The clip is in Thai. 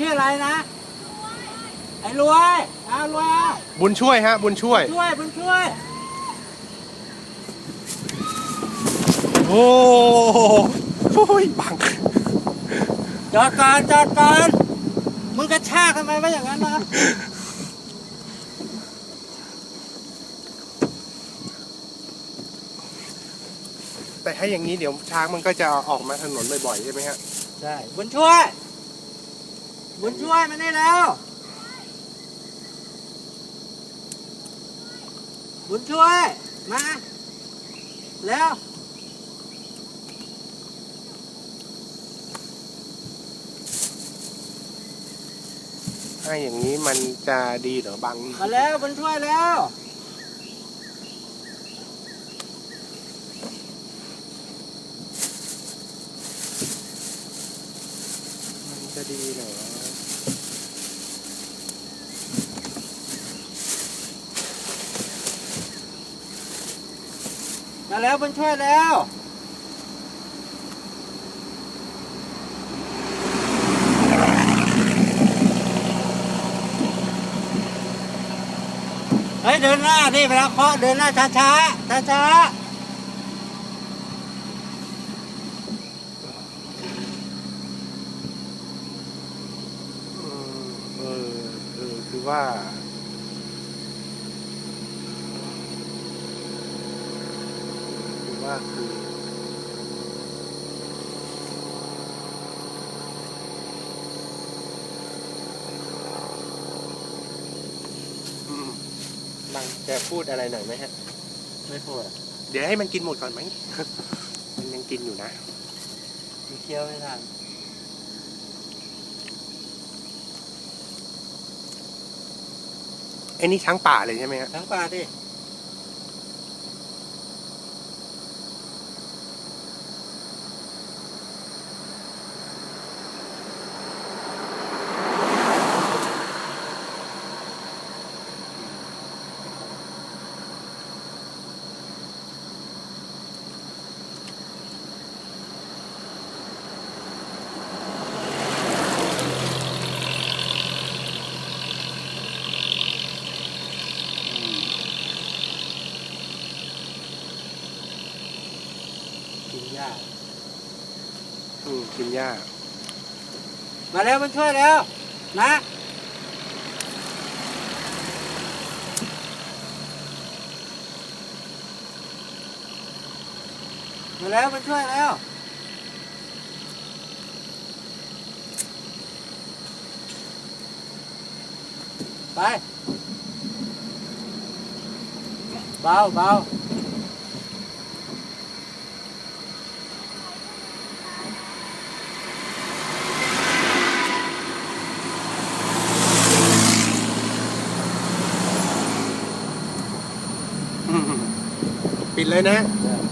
ชื่ออะไรนะ ไอ้รวยเอารวยเอาบุญช่วยฮะ บุญช่วย ช่วยบุญช่วย โอ้โหบัง จอดก่อนจอดก่อนมึงกระชากทำไมวะอย่างนั้นนะแต่ถ้าอย่างนี้เดี๋ยวช้างมันก็จะออกมาถนนบ่อยๆใช่ไหมฮะ ใช่บุญช่วย บุญช่วยมานี่แล้ว บุญช่วย มา แล้วถ้าอย่างนี้มันจะดีเหรอบัง มาแล้วบุญช่วยแล้ว มันจะดีเหรอ มาแล้วบุญช่วยแล้วเฮ้ยเดินหน้าดิเวลาเคาะเดินหน้าช้าช้าช้าช้าเออเออคือว่า คือ ว่าคืออืมบังจะพูดอะไรหน่อยไหมฮะๆไม่พูดอะเดี๋ยวให้มันกินหมดก่อนไหม มันยังกินอยู่นะ มีเคี้ยวไม่ทันไอ้นี่ช้างป่าเลยใช่ไหมฮะทั้งปลาดิ กินยากอืมกินหญ้า มาแล้วมันช่วยแล้ว นะมาแล้วมันช่วยแล้วไปเบาเบา อืมปิ